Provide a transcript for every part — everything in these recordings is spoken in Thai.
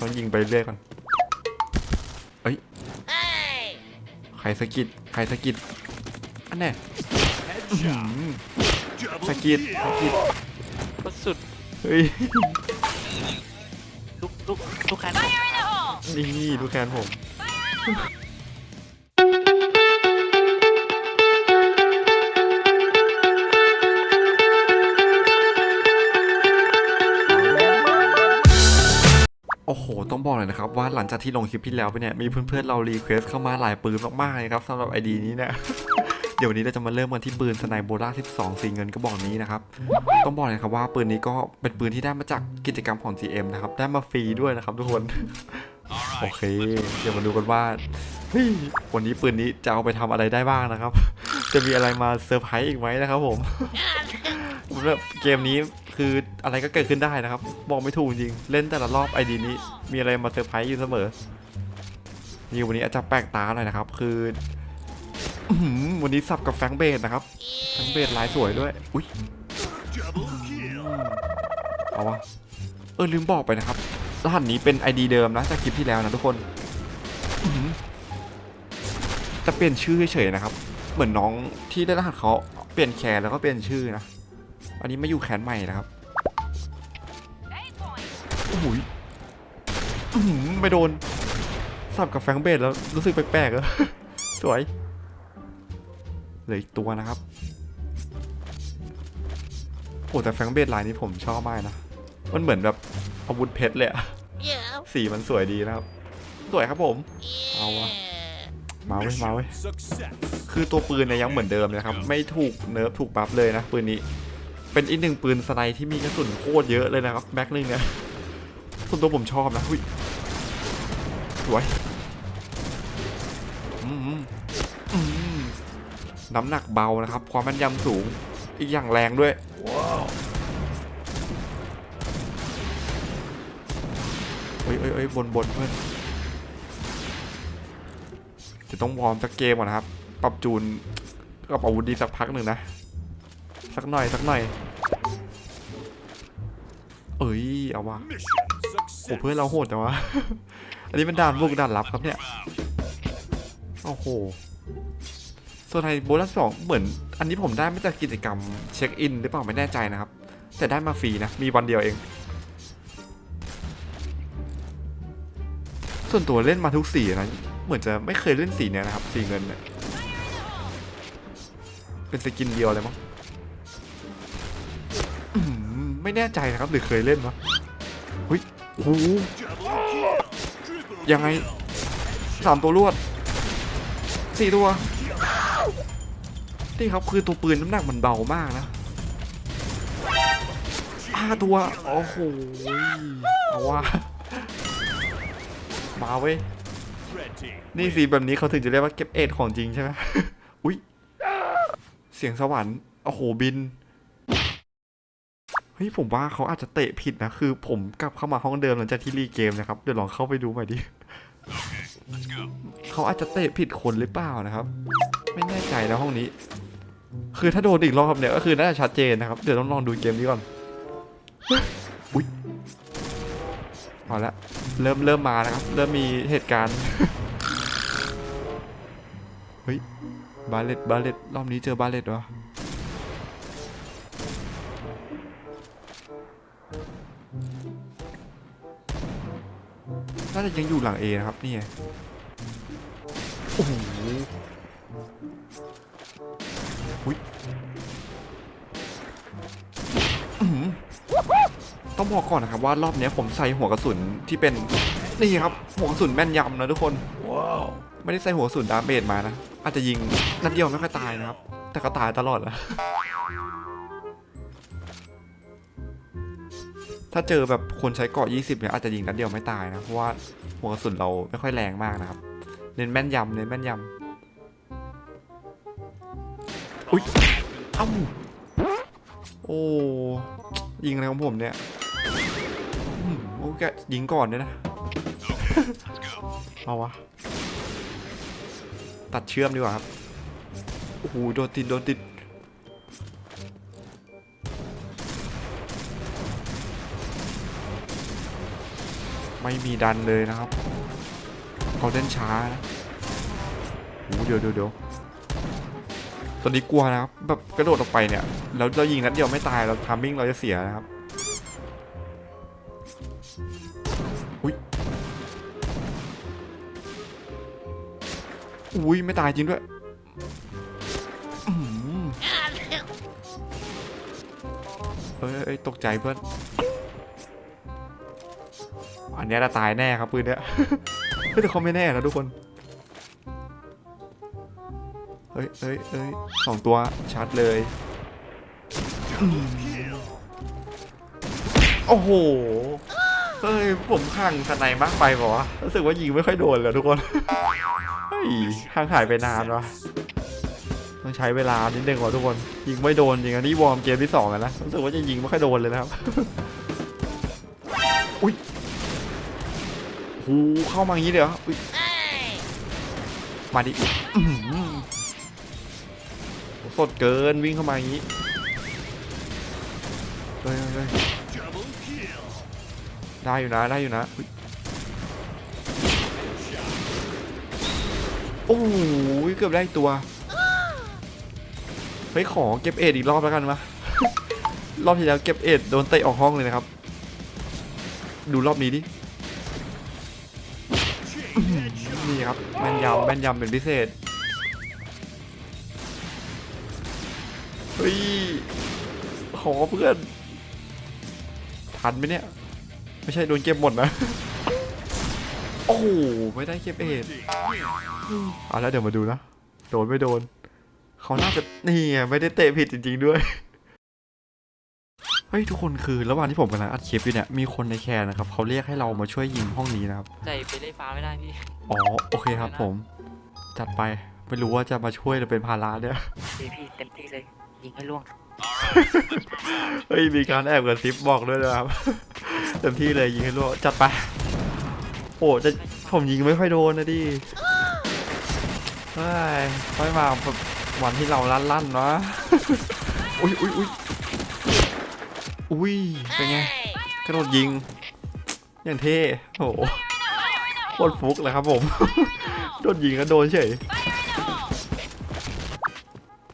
ต้องยิงไปเรื่อยก่อนเอ้ยใครสะกิดใครสะกิดอันแน่อื้อหือสะกิดสะกิดก็สุดเฮ้ยทุกทุกทุกคันนี่ดูแคนผม ต้อยนะครับว่าหลังจากที่ลงคลิปที่แล้วไปเนี่ยมีเพื่อนๆเรารีเควสเข้ามาหลายปืนมากๆเลยครับสำหรับไอดีนี้เนี่ยเดี๋ยววันนี้เราจะมาเริ่มกันที่ปืนสไนโบล่า 12 สีเงินกระบอกนี้นะครับ ต้องบอกเลยครับว่าปืนนี้ก็เป็นปืนที่ได้มาจากกิจกรรมของ GM นะครับ ได้มาฟรีด้วยนะครับทุกคน โอเค เดี๋ยวมาดูกันว่าวันนี้ปืนนี้จะเอาไปทำอะไรได้บ้างนะครับ จะมีอะไรมาเซอร์ไพรส์อีกไหมนะครับผม แบบเกมนี้คืออะไรก็เกิดขึ้นได้นะครับบอกไม่ถูกจริง เล่นแต่ละรอบไอดีนี้ มีอะไรมาเซอร์ไพรส์อยู่เสมอ นี่วันนี้อาจจะแปลกตาหน่อยนะครับ คือวันนี้สับกับแฟงเบดนะครับ แฟงเบดลายสวยด้วย อุ้ยเอาวะ เออลืมบอกไปนะครับ รหัสนี้เป็น ID เดิมนะจากคลิปที่แล้วนะทุกคนอื้อหือจะเปลี่ยนชื่อเฉยๆนะครับ เหมือนน้องที่ได้รหัสเขาเปลี่ยนแคนแล้วก็เปลี่ยนชื่อนะ อันนี้มาอยู่แคนใหม่นะครับโอ้โหยอื้อหือไม่โดนสับกับแฟรงค์เบดแล้วรู้สึกแปลกๆอะสวยเหลืออีกตัวนะครับโอ้แต่แฟรงค์เบดลายนี้ผมชอบมากนะ มันเหมือนแบบอาวุธเพชรเลยอะสีมันสวยดีนะครับ สวยครับผม เอาวะมาเว้ยมาเว้ยคือตัวปืนเนี่ยยังเหมือนเดิมเลยนะครับ ไม่ถูกเนิร์ฟถูกบัฟเลยนะปืนนี้ เป็นอีกหนึ่งปืนสไนที่มีกระสุนโคตรเยอะเลยนะครับแม็กนึงเนี่ยส่วนตัวผมชอบนะหุ้ยสวยอืมอืมน้ำหนักเบานะครับ ความแม่นยำสูงอีกอย่างแรงด้วยเอ้ยเอ้ยเอ้ยบนบนเพื่อนจะต้องวอร์มสักเกมก่อนนะครับ ปรับจูนกับอาวุธดีสักพักหนึ่งนะ สักหน่อยสักหน่อย เอ้ยเอาวะโอ้เพื่อนเราโหดแต่วะอันนี้เป็นด่านบุกด่านลับครับเนี่ยโอ้โหส่วนไทยโบลัสสองเหมือน อันนี้ผมได้มาจากกิจกรรมเช็คอินหรือเปล่าไม่แน่ใจนะครับ แต่ได้มาฟรีนะ มีวันเดียวเอง ส่วนตัวเล่นมาทุกสีนะ เหมือนจะไม่เคยเล่นสีเนี้ยนะครับ สีเงินเนี่ยเป็นสกินเดียวเลยมั้งอื้อหือ ไม่แน่ใจนะครับหรือเคยเล่นวะเฮ้ยโหยังไงสามตัวรวดสี่ตัวนี่ครับคือตัวปืนน้ำหนักมันเบามากนะห้าตัวโอ้โหเอาว่ามาเว้ยนี่สีแบบนี้เขาถึงจะเรียกว่าเก็บเอ็ดของจริงใช่ไหมอุ๊ยเสียงสวรรค์โอ้โหบิน ฮ้ยผมว่าเขาอาจจะเตะผิดนะ คือผมกลับเข้ามาห้องเดิมหลังจากที่รีเกมนะครับ เดี๋ยวลองเข้าไปดูใหม่ดิเขาอาจจะเตะผิดคนหรือเปล่านะครับ ไม่แน่ใจนะห้องนี้ คือถ้าโดนอีกรอบเนี่ยก็คือน่าจะชัดเจนนะครับ เดี๋ยวต้องลองดูเกมนี้ก่อน อุ๊ยเอาละเริ่มเริ่มมานะครับ เริ่มมีเหตุการณ์ เฮ้ย บาเลตบาเลตรอบนี้เจอบาเลตวะ น่าจะยังอยู่หลังเอนะครับนี่ไงโอ้โหอุ๊ยอื้อหือต้องบอกก่อนนะครับว่ารอบเนี้ยผมใส่หัวกระสุนที่เป็นนี่ครับหัวกระสุนแม่นยำนะทุกคนไม่ได้ใส่หัวกระสุนดาเมจมานะอาจจะยิงนัดเดียวไม่ค่อยตายนะครับ แต่ก็ตายตลอดแหละ ถ้าเจอแบบคนใช้เกาะ 20 เนี่ยอาจจะยิงนัดเดียวไม่ตายนะ เพราะว่าหัวกระสุนเราไม่ค่อยแรงมากนะครับ เน้นแม่นยำเน้นแม่นยำอุ๊ยเอ้าโอ้ยิงอะไรของผมเนี่ยโอ้แกยิงก่อนเนี่ยนะ เอาวะ ตัดเชื่อมดีกว่าครับ โอ้โห โดนติด โดนติด ไม่มีดันเลยนะครับเขาเล่นช้านะโอ้เดี๋ยวเดี๋ยวเดี๋ยวตอนนี้กลัวนะครับแบบกระโดดออกไปเนี่ยแล้วเรายิงนัดเดียวไม่ตายเราทามมิ่งเราจะเสียนะครับอุ้ยอุ้ยไม่ตายจริงด้วยเอ้ยเอ้ยตกใจเพื่อน อันเนี้ยจะตายแน่ครับปืนเนี้ยเฮ้ยแต่เขาไม่แน่นะทุกคนเฮ้ยเฮ้ยเฮ้ยสองตัวชัดเลย โอ้โห เฮ้ย ผมห่างสไนมากไปเปล่าวะรู้สึกว่ายิงไม่ค่อยโดนเลยทุกคน เฮ้ยห่างหายไปนานวะต้องใช้เวลานิดนึงว่ะทุกคน ยิงไม่โดนจริงอันนี้วอร์มเกมที่สองอะนะรู้สึกว่าจะยิงไม่ค่อยโดนเลยนะครับ อุ้ย เข้ามาอย่างนี้เลยเหรอมาดิสดเกินวิ่งเข้ามาอย่างนี้เฮ้ยเฮ้ยได้อยู่นะได้อยู่นะโอ้โหเกือบได้ตัวเฮ้ยขอเก็บเอ็ดอีกรอบแล้วกันวะรอบที่แล้วเก็บเอ็ดโดนเตะออกห้องเลยนะครับ ดูรอบนี้ดิ นี่ครับแม่นยำแม่นยำเป็นพิเศษเฮ้ยขอเพื่อนทันไหมเนี่ย ไม่ใช่โดนเก็บหมดนะ โอ้โหไม่ได้เก็บเอ็ดเอาแล้วเดี๋ยวมาดูนะ โดนไม่โดน เขาน่าจะนี่ไงไม่ได้เตะผิดจริง ๆด้วย เฮ้ยทุกคนคือระหว่างที่ผมกำลังอัดคลิปอยู่เนี่ยมีคนในแคร์นะครับเขาเรียกให้เรามาช่วยยิงห้องนี้นะครับใจไปเล่นฟ้าไม่ได้พี่ อ๋อโอเคครับผม จัดไปไม่รู้ว่าจะมาช่วยหรือเป็นภาระเนี่ยพี่พี่เต็มที่เลยยิงให้ล่วงเฮ้ยมีการแอบกับซิปบอกด้วยนะครับเต็มที่เลยยิงให้ล่วงจัดไป โอ้จะผมยิงไม่ค่อยโดนนะดิเฮ้ยค่อยมาแบบวันที่เราลั่นลั่นๆเนาะอุ้ยอุ้ยอุ้ย อุ้ย เป็นไงกระโดดยิง อย่างเท่โอ้โหโคตรฟุกเลยครับผม โดนยิงก็โดนเฉย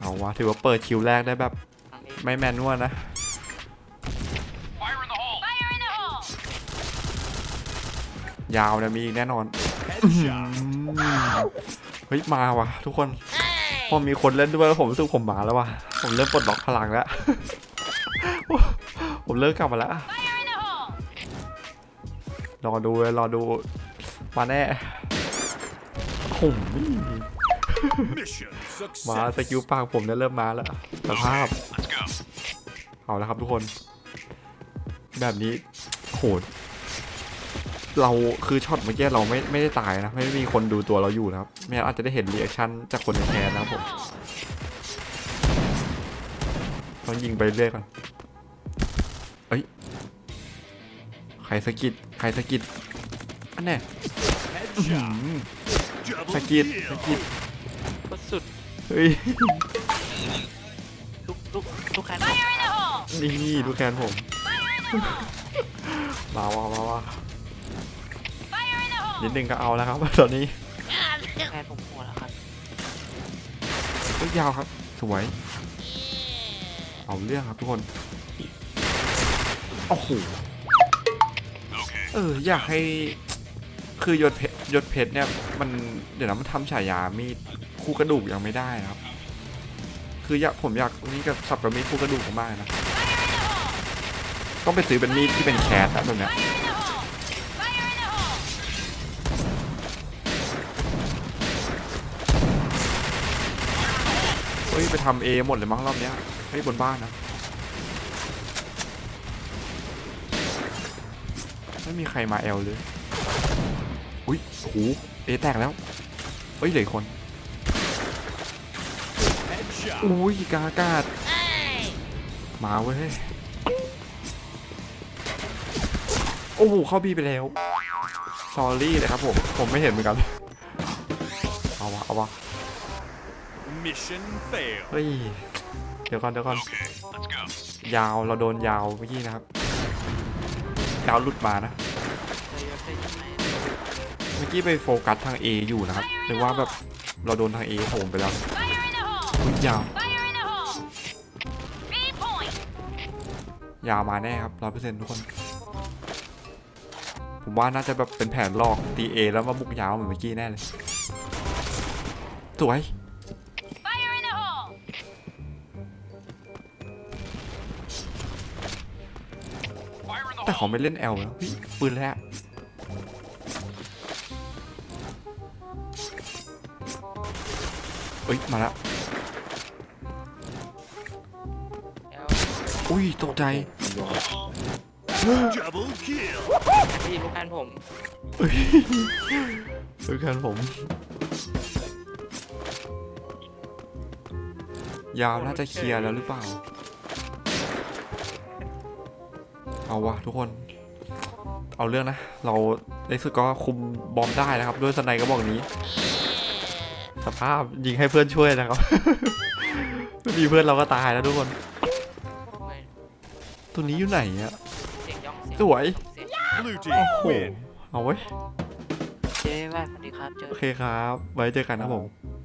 เอาวะถือว่าเปิดคิวแรกได้แบบ ไม่แมนนวลนะ ยาวนะมีอีกแน่นอนอื้อหือเฮ้ย มาว่ะทุกคน พอมีคนเล่นด้วยแล้วผมรู้สึกผมมาแล้วว่ะ ผมเริ่มปลดล็อกพลังแล้ว ผมเริ่มกลับมาแล้วรอดูเลยรอดูมาแน่โอ้โหมาสกิลปากผมเนี่ยเริ่มมาแล้วสภาพเอาแล้วครับทุกคน แบบนี้โหดเราคือช็อตเมื่อกี้เราไม่ไม่ได้ตายนะ ไม่มีคนดูตัวเราอยู่นะครับไม่งั้นอาจจะได้เห็นรีแอคชั่นจากคนในแคร์นะครับผมต้องยิงไปเรื่อยก่อน เอ้ย ใครสะกิดใครสะกิดอันแน่อื้อหื Headshot. อ Double สะกิดสะ kill. กิดโคตรสุดเฮ้ยลูกลูกลูกแคนนี่ดูแคนผมมาว่ามาว่านิดนึงก็เอาแล้วครับตอนนี้แคนผมหัวแล้วครับเฮ้ยยาวครับ สวย เอาเรื่องครับทุกคน โอ้โหเอออยากให้คือยศเพชรยศเพชรเนี่ยมันเดี๋ยวนะมันทำฉายามีดคู่กระดูกยังไม่ได้นะครับ คืออยากผมอยากนี่กับสับกับมีดคู่กระดูกมากนะต้องไปซื้อเป็นมีดที่เป็นแคสอะแบบเนี้ยเฮ้ยไปทำเอหมดเลยมั้งรอบเนี้ยเฮ้ยบนบ้านนะ ไม่มีใครมาแอลเลย อุ้ยโอ้โหเอแตกแล้ว เฮ้ยเหลืออกคน Headshot. อุ้ยกาอากาศมาเว้ย โอ้โหเข้าบีไปแล้วซอรี่เลยครับผม ผมไม่เห็นเหมือนกัน เอาวะ เอาวะ Mission failed. เฮ้ย เดี๋ยวก่อนเดี๋ยวก่อน Okay, let's go. ยาว เราโดนยาวเมื่อกี้นะครับ ยาวหลุดมานะ เมื่อกี้ไปโฟกัสทาง A อยู่นะครับหรือว่าแบบเราโดนทาง A โหมไปแล้วบุกยยาวยาวมาแน่ครับร้อยเปอร์เซ็นต์ทุกคน ผมว่าน่าจะแบบเป็นแผนลอกตี A แล้วมาบุกยาวเหมือนเมื่อกี้แน่เลย สวย แต่เขาไม่เล่น L แล้วเฮ้ยปืนแล้วเอ้ย มาแล้วแล้วอุ้ย ตกใจ Double kill. พี่ลูกแคนผมเอ้ยดูกันผม ยาวน่าจะเคลียร์แล้วหรือเปล่า เอาวะทุกคน เอาเรื่องนะ เราในสุดก็คุมบอมได้นะครับ ด้วยสไนกระบอกนี้ สภาพยิงให้เพื่อนช่วยนะครับไม่มีเพื่อนเราก็ตายแล้วทุกคนไม่ตัวนี้อยู่ไหนอะเสียงย่องเสียงสวยเสียง Blue โอ้ team โห win. เอาไว้ยเจ๊ว่าสวัสดีครับเจอ โอเคครับ ไว้เจอกันนะผมค